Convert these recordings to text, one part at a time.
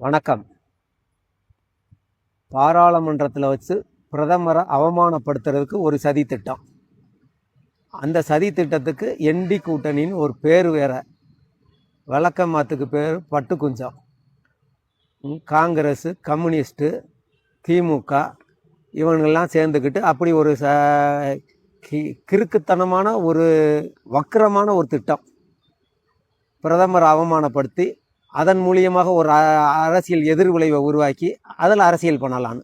வணக்கம். பாராளுமன்றத்தில் வச்சு பிரதமரை அவமானப்படுத்துறதுக்கு ஒரு சதி திட்டம். அந்த சதி திட்டத்துக்கு என்டி கூட்டணின்னு ஒரு பேர் வேற. விளக்கமாத்துக்கு பேர் பட்டு குஞ்சம் காங்கிரஸ் கம்யூனிஸ்ட்டு திமுக இவனுங்கெல்லாம் சேர்ந்துக்கிட்டு அப்படி ஒரு ச கி- கிறுக்குத்தனமான ஒரு வக்கிரமான ஒரு திட்டம். பிரதமரை அவமானப்படுத்தி அதன் மூலியமாக ஒரு அ- அரசியல் எதிர்விளைவை உருவாக்கி அதில் அரசியல் பண்ணலான்னு.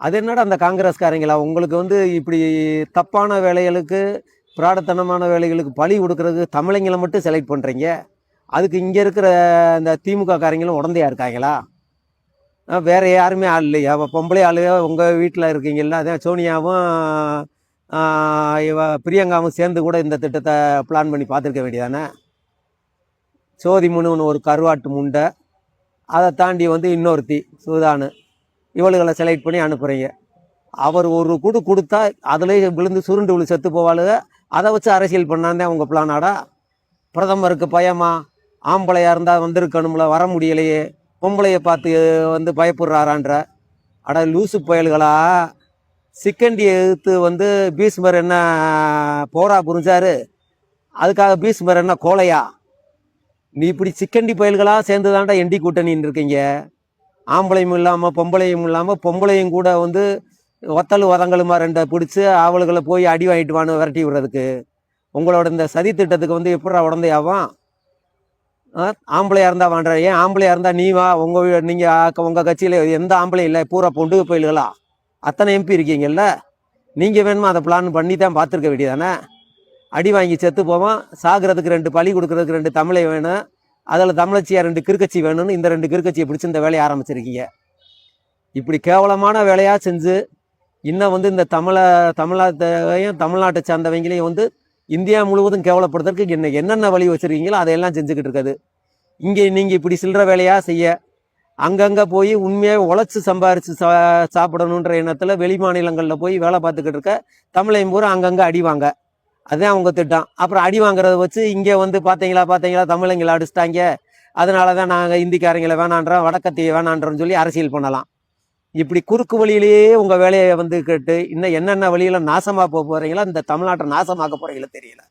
அது என்னடா அந்த காங்கிரஸ்காரங்களா? உங்களுக்கு வந்து இப்படி தப்பான வேலைகளுக்கு பிராடத்தனமான வேலைகளுக்கு பழி கொடுக்கறதுக்கு தமிழங்களை மட்டும் செலக்ட் பண்ணுறீங்க அதுக்கு இங்கே இருக்கிற இந்த திமுக காரங்களும் உடந்தையா இருக்காங்களா? வேறு வேற யாருமே ஆள் இல்லையா? பொம்பளை ஆளு உங்கள் வீட்டில் இருக்கீங்கல்ல அதான் சோனியாவும் இவ பிரியங்காவும் சேர்ந்து கூட இந்த திட்டத்தை பிளான் பண்ணி பார்த்துருக்க வேண்டியதானே? சோதி முனுன்னு ஒரு கருவாட்டு முண்டை. அதை தாண்டி வந்து இன்னொருத்தி சுதானு. இவளுகளை செலக்ட் பண்ணி அனுப்புகிறீங்க அவர் ஒரு குடு கொடுத்தா அதுலேயே விழுந்து சுருண்டு விழு செத்து போவாளுக. அதை வச்சு அரசியல் பண்ணாந்தே அவங்க பிளானாடா பிரதமருக்கு பயமா? ஆம்பளையாக இருந்தால் வந்திருக்கணும்ல வர முடியலையே. பொம்பளையை பார்த்து வந்து பயப்படுறாரான்ற. அட லூசு புயல்களா? சிக்கண்டியை எதிர்த்து வந்து பீஸ்மர் என்ன போரா புரிஞ்சாரு? அதுக்காக பீஸ்மர் என்ன கோலையா? நீ இப்படி சிக்கண்டி பயல்களாக சேர்ந்து தாண்டா எண்டி கூட்டணின்னு இருக்கீங்க ஆம்பளையும் இல்லாமல் பொம்பளையும் இல்லாமல் பொம்பளையும் கூட வந்து ஒத்தல் உதங்களுமா ரெண்டை பிடிச்சி அவளுகளை போய் அடி வாங்கிட்டு வான்னு விரட்டி விடுறதுக்கு. உங்களோட இந்த சதி திட்டத்துக்கு வந்து எப்படா உடந்தையாவான் ஆ, இருந்தால் வாண்டா ஏன் ஆம்பளையாக இருந்தால் நீ வா உங்கள் நீங்கள் உங்கள் கட்சியில் எந்த ஆம்பளையும் இல்லை பூரா பொண்டு பயில்களா அத்தனை எம்பி இருக்கீங்கல்ல? நீங்கள் வேணுமா அதை பிளான் பண்ணி தான் பார்த்துருக்க வேண்டியதானே? அடி வாங்கி செத்து போவோம் சாகிறதுக்கு ரெண்டு பழி கொடுக்கறதுக்கு ரெண்டு தமிழை வேணும். அதில் தமிழச்சியாக ரெண்டு கிருக்கச்சி வேணும்னு இந்த ரெண்டு கிருக்கச்சியை பிடிச்சி இந்த வேலையை ஆரம்பிச்சிருக்கீங்க. இப்படி கேவலமான வேலையாக செஞ்சு இன்னும் வந்து இந்த தமிழை தமிழத்தையும் தமிழ்நாட்டை சார்ந்தவங்களையும் வந்து இந்தியா முழுவதும் கேவலப்படுத்துறதுக்கு என்ன என்னென்ன வழி வச்சுருக்கீங்களோ அதையெல்லாம் செஞ்சுக்கிட்டு இருக்காது. இங்கே நீங்கள் இப்படி சில்லற வேலையாக செய்ய அங்கங்கே போய் உண்மையாக உழைச்சி சம்பாரித்து சா சாப்பிடணுன்ற எண்ணத்தில் வெளி மாநிலங்களில் போய் வேலை பார்த்துக்கிட்டு இருக்க தமிழையும் பூரா அங்கங்கே அடிவாங்க அதுதான் அவங்க திட்டம். அப்புறம் அடி வாங்குறத வச்சு இங்கே வந்து பார்த்தீங்களா பார்த்தீங்களா தமிழங்களை அடிச்சிட்டாங்க. அதனால தான் நாங்கள் இந்திக்காரங்களை வேணான்றோம் வடக்கத்தியை வேணான்றோம்னு சொல்லி அரசியல் பண்ணலாம். இப்படி குறுக்கு வழியிலேயே உங்கள் வேலையை வந்து கேட்டு இன்னும் என்னென்ன வழியில நாசமாக போக போகிறீங்களோ இந்த தமிழ்நாட்டை நாசமாக்க போகிறீங்களோ தெரியல.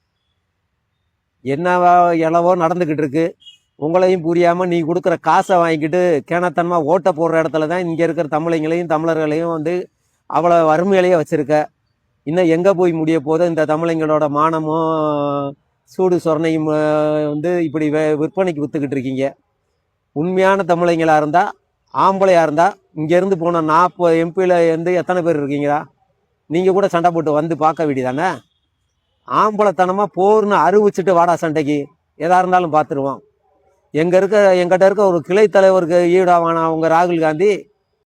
என்னவா எளவோ நடந்துக்கிட்டு இருக்கு. உங்களையும் புரியாமல் நீ கொடுக்குற காசை வாங்கிக்கிட்டு கேனத்தனமாக ஓட்டை போடுற இடத்துல தான் இங்கே இருக்கிற தமிழங்களையும் தமிழர்களையும் வந்து அவ்வளோ வறுமையிலேயே வச்சுருக்க. இன்னும் எங்கே போய் முடிய போதோ இந்த தமிழங்களோட மானமும் சூடு சொரணையும் வந்து இப்படி விற்பனைக்கு விற்றுக்கிட்டு இருக்கீங்க. உண்மையான தமிழங்களாக இருந்தால் ஆம்பளையாக இருந்தால் இங்கேருந்து போன நாற்பது எம்பியில் இருந்து எத்தனை பேர் இருக்கீங்களா? நீங்கள் கூட சண்டை போட்டு வந்து பார்க்க வேண்டியதானே? ஆம்பளைத்தனமாக போர்னு அறிவிச்சிட்டு வாடா சண்டைக்கு. எதாக இருந்தாலும் பார்த்துருவோம். எங்கே இருக்க எங்கிட்ட இருக்க ஒரு கிளை தலைவருக்கு ஈடாவான அவங்க ராகுல் காந்தி?